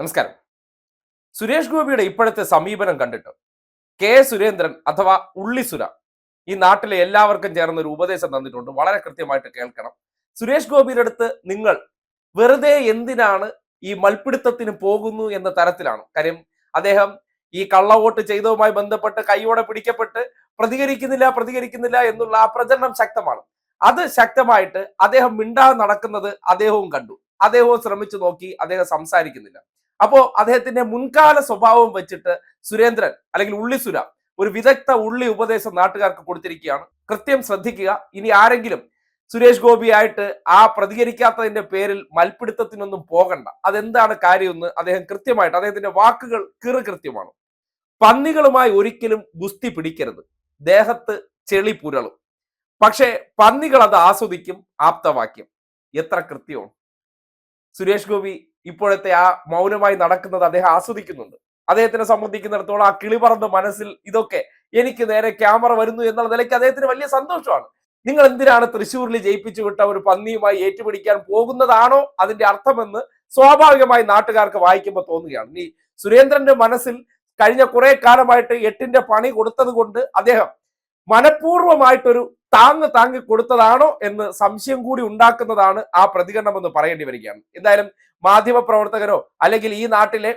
നമസ്കാരം. സുരേഷ് ഗോപിയുടെ ഇപ്പോഴത്തെ സമീപനം കണ്ടിട്ട് കെ സുരേന്ദ്രൻ അഥവാ ഉള്ളിസുര ഈ നാട്ടിലെ എല്ലാവർക്കും ചേർന്ന ഒരു ഉപദേശം തന്നിട്ടുണ്ട്. വളരെ കൃത്യമായിട്ട് കേൾക്കണം. സുരേഷ് ഗോപിയുടെ അടുത്ത് നിങ്ങൾ വെറുതെ എന്തിനാണ് ഈ മൽപിടുത്തത്തിന് പോകുന്നു എന്ന തരത്തിലാണ്. കാര്യം അദ്ദേഹം ഈ കള്ളവോട്ട് ചെയ്തതുമായി ബന്ധപ്പെട്ട് കൈയോടെ പിടിക്കപ്പെട്ട് പ്രതികരിക്കുന്നില്ല പ്രതികരിക്കുന്നില്ല എന്നുള്ള ആ പ്രചരണം ശക്തമാണ്. അത് ശക്തമായിട്ട് അദ്ദേഹം മിണ്ടാതെ നടക്കുന്നത് അദ്ദേഹവും കണ്ടു. അദ്ദേഹവും ശ്രമിച്ചു നോക്കി അദ്ദേഹം സംസാരിക്കുന്നില്ല. അപ്പോ അദ്ദേഹത്തിന്റെ മുൻകാല സ്വഭാവം വെച്ചിട്ട് സുരേന്ദ്രൻ അല്ലെങ്കിൽ ഉള്ളിസുര ഒരു വിദഗ്ധ ഉള്ളി ഉപദേശം നാട്ടുകാർക്ക് കൊടുത്തിരിക്കുകയാണ്. കൃത്യം ശ്രദ്ധിക്കുക. ഇനി ആരെങ്കിലും സുരേഷ് ഗോപിയായിട്ട് ആ പ്രതികരിക്കാത്തതിന്റെ പേരിൽ മൽപ്പിടുത്തത്തിനൊന്നും പോകണ്ട. അതെന്താണ് കാര്യമെന്ന് അദ്ദേഹം കൃത്യമായിട്ട് അദ്ദേഹത്തിന്റെ വാക്കുകൾ കിറു കൃത്യമാണ്. പന്നികളുമായി ഒരിക്കലും ഗുസ്തി പിടിക്കരുത്. ദേഹത്ത് ചെളി പുരളും. പക്ഷേ പന്നികൾ അത് ആസ്വദിക്കും ആപ്തവാക്യം. എത്ര കൃത്യമാണ്. സുരേഷ് ഗോപി ഇപ്പോഴത്തെ ആ മൗനമായി നടക്കുന്നത് അദ്ദേഹം ആസ്വദിക്കുന്നുണ്ട്. അദ്ദേഹത്തിനെ സംബന്ധിക്കുന്നിടത്തോളം ആ കിളി കിളിപറന്ന മനസ്സിൽ ഇതൊക്കെ എനിക്ക് നേരെ ക്യാമറ വരുന്നു എന്നുള്ള നിലയ്ക്ക് അദ്ദേഹത്തിന് വലിയ സന്തോഷമാണ്. നിങ്ങൾ എന്തിനാണ് തൃശ്ശൂരിൽ ജയിപ്പിച്ചു വിട്ട ഒരു പന്നിയുമായി ഏറ്റുപിടിക്കാൻ പോകുന്നതാണോ അതിന്റെ അർത്ഥമെന്ന് സ്വാഭാവികമായി നാട്ടുകാർക്ക് വായിക്കുമ്പോൾ തോന്നുകയാണ്. ഈ സുരേന്ദ്രന്റെ മനസ്സിൽ കഴിഞ്ഞ കുറെ കാലമായിട്ട് എട്ടിന്റെ പണി കൊടുത്തത് കൊണ്ട് അദ്ദേഹം മനഃപൂർവമായിട്ടൊരു താങ്ങ് താങ്ങി കൊടുത്തതാണോ എന്ന് സംശയം കൂടി ഉണ്ടാക്കുന്നതാണ് ആ പ്രതികരണം എന്ന് പറയേണ്ടി വരികയാണ്. എന്തായാലും മാധ്യമ പ്രവർത്തകരോ അല്ലെങ്കിൽ ഈ നാട്ടിലെ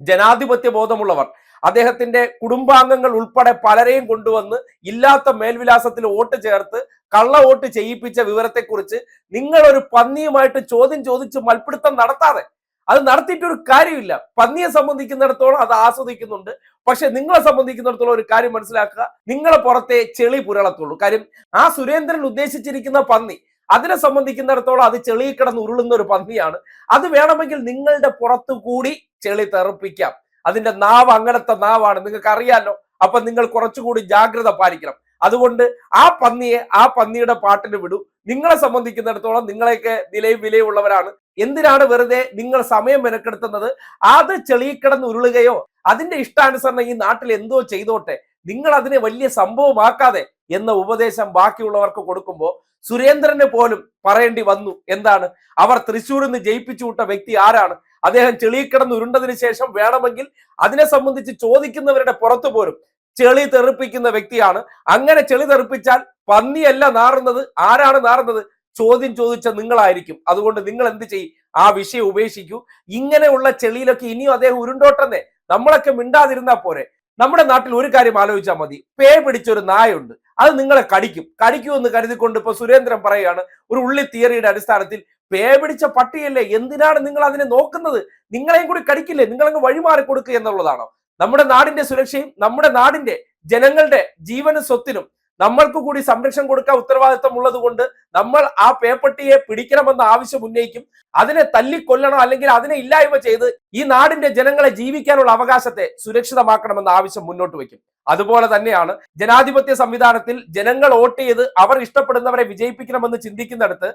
ജനാധിപത്യ ബോധമുള്ളവർ അദ്ദേഹത്തിന്റെ കുടുംബാംഗങ്ങൾ ഉൾപ്പെടെ പലരെയും കൊണ്ടുവന്ന് ഇല്ലാത്ത മേൽവിലാസത്തിൽ വോട്ട് ചേർത്ത് കള്ള വോട്ട് ചെയ്യിപ്പിച്ച വിവരത്തെക്കുറിച്ച് നിങ്ങളൊരു പന്നിയുമായിട്ട് ചോദ്യം ചോദിച്ച് മൽപ്പിടുത്തം നടത്താതെ അത് നടത്തിയിട്ട് ഒരു കാര്യമില്ല. പന്നിയെ സംബന്ധിക്കുന്നിടത്തോളം അത് ആസ്വദിക്കുന്നുണ്ട്. പക്ഷെ നിങ്ങളെ സംബന്ധിക്കുന്നിടത്തോളം ഒരു കാര്യം മനസ്സിലാക്കുക. നിങ്ങളെ പുറത്തെ ചെളി പുരളത്തുള്ളൂ. കാര്യം ആ സുരേന്ദ്രൻ ഉദ്ദേശിച്ചിരിക്കുന്ന പന്നി അതിനെ സംബന്ധിക്കുന്നിടത്തോളം അത് ചെളി കിടന്ന് ഉരുളുന്ന ഒരു പന്നിയാണ്. അത് വേണമെങ്കിൽ നിങ്ങളുടെ പുറത്തു കൂടി ചെളി തെറിപ്പിക്കാം. അതിന്റെ നാവ് അങ്ങനത്തെ നാവാണ്. നിങ്ങൾക്ക് അറിയാലോ അപ്പൊ നിങ്ങൾ കുറച്ചുകൂടി ജാഗ്രത പാലിക്കണം. അതുകൊണ്ട് ആ പന്നിയെ ആ പന്നിയുടെ പാട്ടിന് വിടൂ. നിങ്ങളെ സംബന്ധിക്കുന്നിടത്തോളം നിങ്ങളെയൊക്കെ നിലയും വിലയുള്ളവരാണ് എന്തിനാണ് വെറുതെ നിങ്ങൾ സമയം മെനക്കെടുത്തുന്നത്? അത് ചെളിയിക്കിടന്ന് ഉരുളുകയോ അതിന്റെ ഇഷ്ടാനുസരണം ഈ നാട്ടിൽ എന്തോ ചെയ്തോട്ടെ നിങ്ങൾ അതിനെ വലിയ സംഭവമാക്കാതെ എന്ന ഉപദേശം ബാക്കിയുള്ളവർക്ക് കൊടുക്കുമ്പോൾ സുരേന്ദ്രന് പോലും പറയേണ്ടി വന്നു എന്താണ്? അവർ തൃശ്ശൂരിൽ നിന്ന് ജയിപ്പിച്ചു വിട്ട വ്യക്തി ആരാണ്? അദ്ദേഹം ചെളിയിക്കിടന്ന് ഉരുണ്ടതിന് ശേഷം വേണമെങ്കിൽ അതിനെ സംബന്ധിച്ച് ചോദിക്കുന്നവരുടെ പുറത്തു പോലും ചെളി തെറിപ്പിക്കുന്ന വ്യക്തിയാണ്. അങ്ങനെ ചെളി തെറിപ്പിച്ചാൽ പന്നിയല്ല നാറുന്നത്. ആരാണ് നാറുന്നത്? ചോദ്യം ചോദിച്ച നിങ്ങളായിരിക്കും. അതുകൊണ്ട് നിങ്ങൾ എന്ത് ചെയ്യും ആ വിഷയം ഉപേക്ഷിക്കൂ. ഇങ്ങനെയുള്ള ചെളിയിലൊക്കെ ഇനിയും അദ്ദേഹം ഉരുണ്ടോട്ടെന്നേ. നമ്മളൊക്കെ മിണ്ടാതിരുന്നാ പോരെ. നമ്മുടെ നാട്ടിൽ ഒരു കാര്യം ആലോചിച്ചാൽ മതി. പേ പിടിച്ചൊരു നായുണ്ട് അത് നിങ്ങളെ കടിക്കും. കടിക്കൂ എന്ന് കരുതിക്കൊണ്ട് ഇപ്പൊ സുരേന്ദ്രൻ പറയുകയാണ് ഒരു ഉള്ളി തിയറിയുടെ അടിസ്ഥാനത്തിൽ പേ പിടിച്ച പട്ടിയല്ലേ? എന്തിനാണ് നിങ്ങൾ അതിനെ നോക്കുന്നത്? നിങ്ങളെയും കൂടി കടിക്കില്ലേ? നിങ്ങളങ്ങ് വഴിമാറി കൊടുക്കുക എന്നുള്ളതാണോ? നമ്മുടെ നാടിന്റെ സുരക്ഷയും നമ്മുടെ നാടിന്റെ ജനങ്ങളുടെ ജീവനും സ്വത്തിനും നമ്മൾക്ക് കൂടി സംരക്ഷണം കൊടുക്കാൻ ഉത്തരവാദിത്തം ഉള്ളത് കൊണ്ട് നമ്മൾ ആ പേപ്പട്ടിയെ പിടിക്കണമെന്ന ആവശ്യം ഉന്നയിക്കും. അതിനെ തല്ലിക്കൊല്ലണം അല്ലെങ്കിൽ അതിനെ ഇല്ലായ്മ ചെയ്ത് ഈ നാടിന്റെ ജനങ്ങളെ ജീവിക്കാനുള്ള അവകാശത്തെ സുരക്ഷിതമാക്കണമെന്ന ആവശ്യം മുന്നോട്ട് വയ്ക്കും. അതുപോലെ തന്നെയാണ് ജനാധിപത്യ സംവിധാനത്തിൽ ജനങ്ങൾ വോട്ട് ചെയ്ത് അവർ ഇഷ്ടപ്പെടുന്നവരെ വിജയിപ്പിക്കണമെന്ന് ചിന്തിക്കുന്നിടത്ത്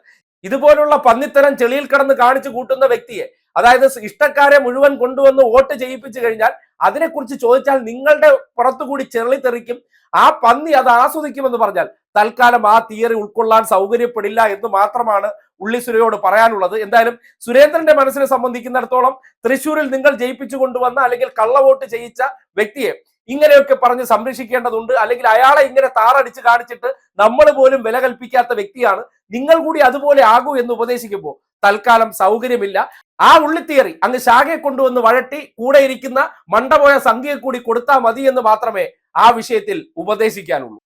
ഇതുപോലുള്ള പന്നിത്തരം ചെളിയിൽ കടന്ന് കാണിച്ചു കൂട്ടുന്ന വ്യക്തിയെ അതായത് ഇഷ്ടക്കാരെ മുഴുവൻ കൊണ്ടുവന്ന് വോട്ട് ചെയ്യിപ്പിച്ചു കഴിഞ്ഞാൽ അതിനെക്കുറിച്ച് ചോദിച്ചാൽ നിങ്ങളുടെ പുറത്തുകൂടി ചെളി തെറിക്കും. ആ പന്നി അത് ആസ്വദിക്കുമെന്ന് പറഞ്ഞാൽ തൽക്കാലം ആ തിയറി ഉൾക്കൊള്ളാൻ സൗകര്യപ്പെടില്ല എന്ന് മാത്രമാണ് ഉള്ളി സുരയോട് പറയാനുള്ളത്. എന്തായാലും സുരേന്ദ്രന്റെ മനസ്സിനെ സംബന്ധിക്കുന്നിടത്തോളം തൃശ്ശൂരിൽ നിങ്ങൾ ജയിപ്പിച്ചു കൊണ്ടുവന്ന അല്ലെങ്കിൽ കള്ളവോട്ട് ചെയ്യിച്ച വ്യക്തിയെ ഇങ്ങനെയൊക്കെ പറഞ്ഞ് സംരക്ഷിക്കേണ്ടതുണ്ട്. അല്ലെങ്കിൽ അയാളെ ഇങ്ങനെ താറടിച്ച് കാണിച്ചിട്ട് നമ്മൾ പോലും വില കൽപ്പിക്കാത്ത വ്യക്തിയാണ്. നിങ്ങൾ കൂടി അതുപോലെ ആകൂ എന്ന് ഉപദേശിക്കുമ്പോൾ തൽക്കാലം സൗകര്യമില്ല. ആ ഉള്ളിത്തിയറി അങ്ങ് ശാഖയെ കൊണ്ടുവന്ന് വഴട്ടി കൂടെ ഇരിക്കുന്ന മണ്ടപോയ സംഖ്യയെ കൂടി കൊടുത്താൽ മതി എന്ന് മാത്രമേ ആ വിഷയത്തിൽ ഉപദേശിക്കാനുള്ളൂ.